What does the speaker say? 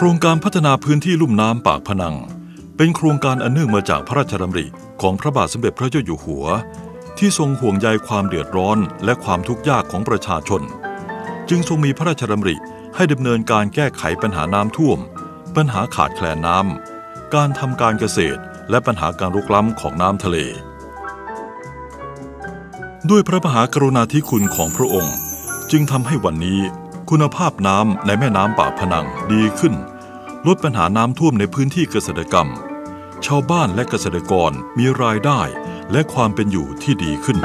โครงการพัฒนาพื้นที่ลุ่มน้ำปากพนัง เป็นโครงการอันเนื่องมาจากพระราชดำริของพระบาทสมเด็จพระเจ้าอยู่หัว ที่ทรงห่วงใยความเดือดร้อนและความทุกข์ยากของประชาชน จึงทรงมีพระราชดำริให้ดำเนินการแก้ไขปัญหาน้ำท่วม ปัญหาขาดแคลนน้ำการทำการเกษตรและปัญหาการรุกล้ำของน้ำทะเล ด้วยพระมหากรุณาธิคุณของพระองค์ จึงทำให้วันนี้ คุณภาพน้ำในแม่น้ำป่าพนังดีขึ้น ลดปัญหาน้ำท่วมในพื้นที่เกษตรกรรม ชาวบ้านและเกษตรกรมีรายได้และความเป็นอยู่ที่ดีขึ้น